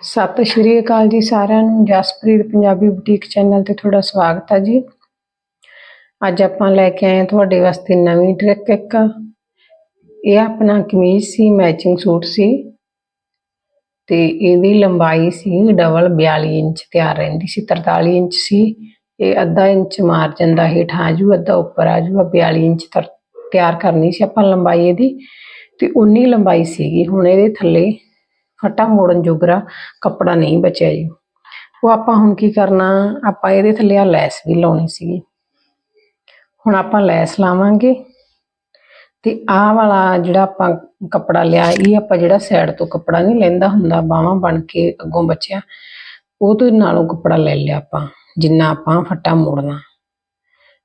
ਸਤਿ ਸ਼੍ਰੀ ਅਕਾਲ ਜੀ ਸਾਰਿਆਂ ਨੂੰ। ਜਸਪ੍ਰੀਤ ਪੰਜਾਬੀ ਬੁਟੀਕ ਚੈਨਲ ਤੇ ਤੁਹਾਡਾ ਸਵਾਗਤ ਹੈ ਜੀ। ਅੱਜ ਆਪਾਂ ਲੈ ਕੇ ਆਏ ਹਾਂ ਤੁਹਾਡੇ ਵਾਸਤੇ ਨਵੀਂ ਟ੍ਰਿਕ ਇੱਕ। ਇਹ ਆਪਣਾ ਕਮੀਜ਼ ਸੀ ਮੈਚਿੰਗ ਸੂਟ ਸੀ ਤੇ ਇਹਦੀ ਲੰਬਾਈ ਸੀ ਡਬਲ 42 ਇੰਚ ਤਿਆਰ ਰਹਿੰਦੀ ਸੀ 43 ਇੰਚ ਸੀ। ਇਹ ਅੱਧਾ ਇੰਚ ਮਾਰਜਨ ਦਾ ਹੇਠਾਂ ਆ ਜੂ, ਅੱਧਾ ਉੱਪਰ ਆ ਜੂ 42 ਇੰਚ ਤਰ- ਤਿਆਰ ਕਰਨੀ ਸੀ ਆਪਾਂ ਲੰਬਾਈ ਇਹਦੀ ਤੇ ਉਨੀ ਲੰਬਾਈ ਸੀਗੀ। ਹੁਣ ਇਹਦੇ ਥੱਲੇ ਫਟਾ ਮੋੜਨ ਜੋਗਰਾ ਕੱਪੜਾ ਨਹੀਂ ਬਚਿਆ ਜੀ। ਉਹ ਆਪਾਂ ਹੁਣ ਕੀ ਕਰਨਾ, ਆਪਾਂ ਇਹਦੇ ਥੱਲੇ ਆ ਲੈਸ ਵੀ ਲਾਉਣੀ ਸੀਗੀ। ਹੁਣ ਆਪਾਂ ਲੈਸ ਲਾਵਾਂਗੇ ਤੇ ਆਹ ਵਾਲਾ ਜਿਹੜਾ ਆਪਾਂ ਕੱਪੜਾ ਲਿਆ, ਇਹ ਆਪਾਂ ਜਿਹੜਾ ਸਾਈਡ ਤੋਂ ਕੱਪੜਾ ਨਹੀਂ ਲੈਂਦਾ ਹੁੰਦਾ, ਬਾਹਾਂ ਬਣ ਕੇ ਅੱਗੋਂ ਬਚਿਆ ਉਹ ਤੋਂ ਨਾਲੋਂ ਕੱਪੜਾ ਲੈ ਲਿਆ ਆਪਾਂ, ਜਿੰਨਾ ਆਪਾਂ ਫੱਟਾ ਮੋੜਨਾ।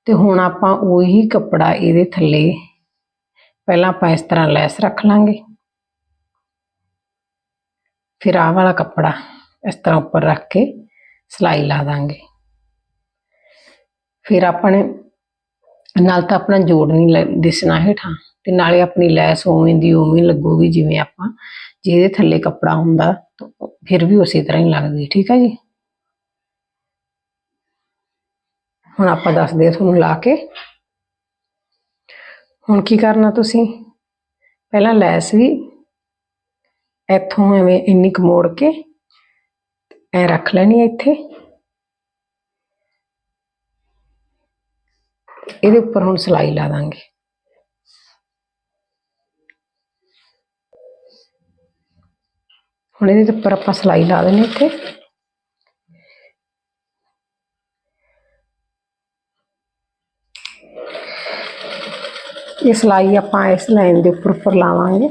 ਤੇ ਹੁਣ ਆਪਾਂ ਉਹੀ ਕੱਪੜਾ ਇਹਦੇ ਥੱਲੇ, ਪਹਿਲਾਂ ਆਪਾਂ ਇਸ ਤਰ੍ਹਾਂ ਲੈਸ ਰੱਖ ਲਾਂਗੇ। ਫਿਰ ਆਹ ਵਾਲਾ ਕੱਪੜਾ ਇਸ ਤਰ੍ਹਾਂ ਉੱਪਰ ਰੱਖ ਕੇ ਸਿਲਾਈ ਲਾ ਦਾਂਗੇ। ਫਿਰ ਆਪਣੇ ਨਾਲ ਤਾਂ ਆਪਣਾ ਜੋੜ ਨਹੀਂ ਲ- ਦਿਸਣਾ ਹੇਠਾਂ ਤੇ ਨਾਲੇ ਆਪਣੀ ਲੈਸ ਉਵੇਂ ਦੀ ਉਵੇਂ ਲੱਗੂਗੀ ਜਿਵੇਂ ਆਪਾਂ ਜਿਹਦੇ ਥੱਲੇ ਕੱਪੜਾ ਹੁੰਦਾ ਫਿਰ ਵੀ ਉਸੇ ਤਰ੍ਹਾਂ ਹੀ ਲੱਗਦੀ, ਠੀਕ ਹੈ ਜੀ? ਹੁਣ ਆਪਾਂ ਦੱਸਦੇ ਹਾਂ ਤੁਹਾਨੂੰ ਲਾ ਕੇ। ਹੁਣ ਕੀ ਕਰਨਾ ਤੁਸੀਂ? ਪਹਿਲਾਂ ਲੈਸ ਵੀ ਇੱਥੋਂ ਐਵੇਂ ਇੰਨੀ ਕੁ ਮੋੜ ਕੇ ਐ ਰੱਖ ਲੈਣੀ ਹੈ ਇੱਥੇ ਇਹਦੇ ਉੱਪਰ ਹੁਣ ਸਿਲਾਈ ਲਾ ਦਾਂਗੇ ਹੁਣ ਇਹਦੇ ਉੱਪਰ ਆਪਾਂ ਸਿਲਾਈ ਲਾ ਦੇਣੀ ਇੱਥੇ ਇਹ ਸਿਲਾਈ ਆਪਾਂ ਇਸ ਲਾਈਨ ਦੇ ਉੱਪਰ ਉੱਪਰ ਲਾਵਾਂਗੇ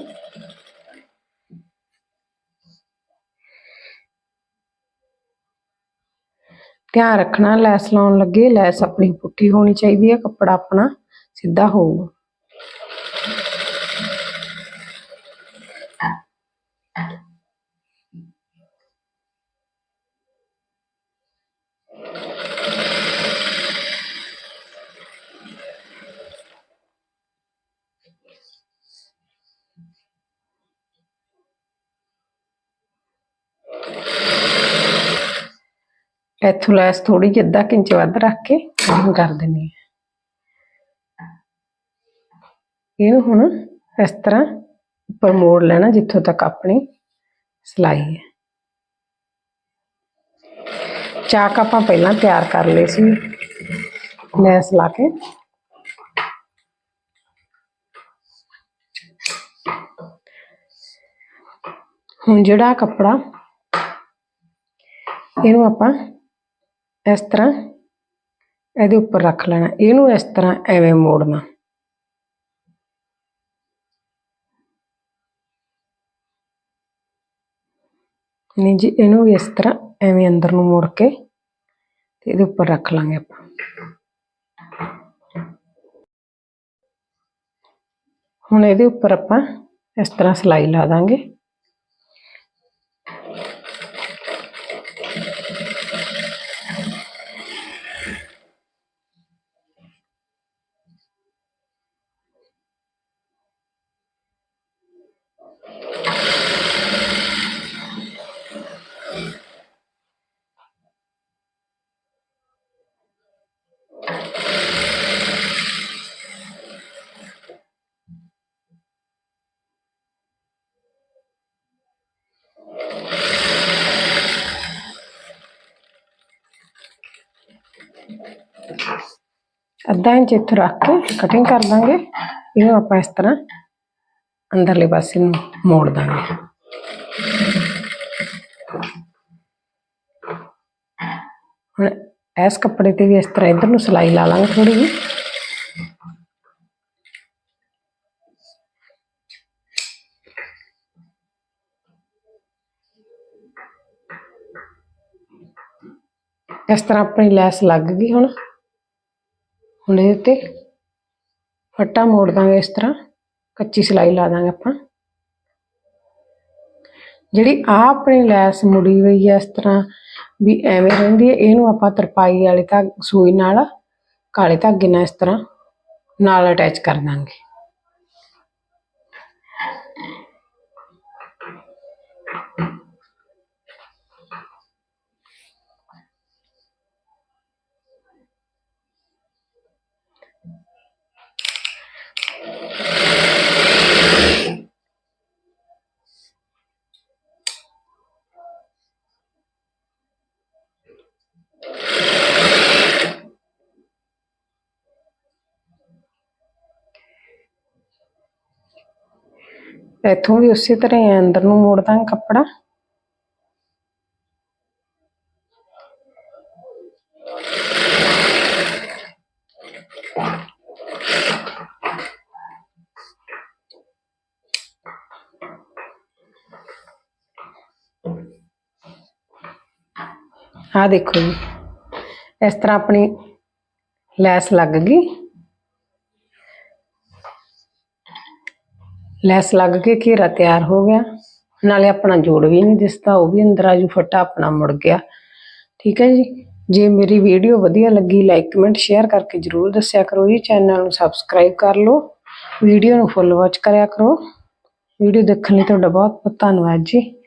ਧਿਆਨ ਰੱਖਣਾ, ਲੈਸ ਲਾਉਣ ਲੱਗੇ, ਲੈਸ ਆਪਣੀ ਪੁੱਠੀ ਹੋਣੀ ਚਾਹੀਦੀ ਹੈ, ਕੱਪੜਾ ਆਪਣਾ ਸਿੱਧਾ ਹੋਊਗਾ। ਇੱਥੋਂ ਲੈਸ ਥੋੜੀ ਜਿਹੀ ਅੱਧਾ ਕੁ ਇੰਚ ਵੱਧ ਰੱਖ ਕੇ ਕਟਿੰਗ ਕਰ ਦੇਣੀ ਹੈ ਇਹਨੂੰ ਹੁਣ ਇਸ ਤਰ੍ਹਾਂ ਉੱਪਰ ਮੋੜ ਲੈਣਾ ਜਿੱਥੋਂ ਤੱਕ ਆਪਣੀ ਸਿਲਾਈ ਹੈ ਚਾਕ ਆਪਾਂ ਪਹਿਲਾਂ ਤਿਆਰ ਕਰ ਲਏ ਸੀ ਲੈਸ ਲਾ ਕੇ ਹੁਣ ਜਿਹੜਾ ਕੱਪੜਾ ਇਹਨੂੰ ਆਪਾਂ ਇਸ ਤਰ੍ਹਾਂ ਇਹਦੇ ਉੱਪਰ ਰੱਖ ਲੈਣਾ ਇਹਨੂੰ ਇਸ ਤਰ੍ਹਾਂ ਐਵੇਂ ਮੋੜਨਾ ਨਹੀਂ ਜੀ ਇਹਨੂੰ ਵੀ ਇਸ ਤਰ੍ਹਾਂ ਐਵੇਂ ਅੰਦਰ ਨੂੰ ਮੋੜ ਕੇ ਤੇ ਇਹਦੇ ਉੱਪਰ ਰੱਖ ਲਾਂਗੇ ਆਪਾਂ ਹੁਣ ਇਹਦੇ ਉੱਪਰ ਆਪਾਂ ਇਸ ਤਰ੍ਹਾਂ ਸਿਲਾਈ ਲਾ ਦਾਂਗੇ ਅੱਧਾ ਇੰਚ ਇੱਥੇ ਰੱਖ ਕੇ ਕਟਿੰਗ ਕਰ ਦਾਂਗੇ ਇਹਨੂੰ ਆਪਾਂ ਇਸ ਤਰ੍ਹਾਂ ਅੰਦਰਲੇ ਪਾਸੇ ਨੂੰ ਮੋੜ ਦਾਂਗੇ ਹੁਣ ਇਸ ਕੱਪੜੇ ਤੇ ਵੀ ਇਸ ਤਰ੍ਹਾਂ ਇਧਰ ਨੂੰ ਸਿਲਾਈ ਲਾ ਲਾਂਗੇ ਥੋੜੀ ਜਿਹੀ ਇਸ ਤਰ੍ਹਾਂ ਆਪਣੀ ਲੈਸ ਲੱਗ ਗਈ ਹੁਣ ਹੁਣ ਇਹਦੇ ਉੱਤੇ ਫੱਟਾ ਮੋੜ ਦਾਂਗੇ ਇਸ ਤਰ੍ਹਾਂ, ਕੱਚੀ ਸਿਲਾਈ ਲਾ ਦਾਂਗੇ ਆਪਾਂ। ਜਿਹੜੀ ਆ ਆਪਣੀ ਲੈਸ ਮੁੜੀ ਹੋਈ ਹੈ ਇਸ ਤਰ੍ਹਾਂ ਵੀ ਐਵੇਂ ਰਹਿੰਦੀ ਹੈ, ਇਹਨੂੰ ਆਪਾਂ ਤਰਪਾਈ ਵਾਲੇ ਤਾਂ ਸੂਈ ਨਾਲ, ਕਾਲੇ ਧਾਗੇ ਨਾਲ ਇਸ ਤਰ੍ਹਾਂ ਨਾਲ ਅਟੈਚ ਕਰ ਦਾਂਗੇ। ਇੱਥੋਂ ਵੀ ਉਸੇ ਤਰ੍ਹਾਂ ਹੀ ਅੰਦਰ ਨੂੰ ਮੋੜ ਦਾਂਗੇ ਕੱਪੜਾ। ਆ ਦੇਖੋ ਜੀ, ਇਸ ਤਰ੍ਹਾਂ ਆਪਣੀ ਲੈਸ ਲੱਗ ਗਈ। ਲੈਸ ਲੱਗ ਕੇ ਘੇਰਾ ਤਿਆਰ ਹੋ ਗਿਆ। ਨਾਲੇ ਆਪਣਾ ਜੋੜ ਵੀ ਨਹੀਂ ਦਿਸਦਾ, ਉਹ ਵੀ ਅੰਦਰ ਆਜੂ ਫਟਾ ਆਪਣਾ ਮੁੜ ਗਿਆ। ਠੀਕ ਹੈ ਜੀ? ਜੇ ਮੇਰੀ ਵੀਡੀਓ ਵਧੀਆ ਲੱਗੀ ਲਾਈਕ ਕਮੈਂਟ ਸ਼ੇਅਰ ਕਰਕੇ ਜਰੂਰ ਦੱਸਿਆ ਕਰੋ ਜੀ। ਚੈਨਲ ਨੂੰ ਸਬਸਕ੍ਰਾਈਬ ਕਰ ਲਓ। ਵੀਡੀਓ ਨੂੰ ਫੁੱਲ ਵਾਚ ਕਰਿਆ ਕਰੋ। ਵੀਡੀਓ ਦੇਖਣ ਲਈ ਤੁਹਾਡਾ ਬਹੁਤ ਬਹੁਤ ਧੰਨਵਾਦ ਜੀ।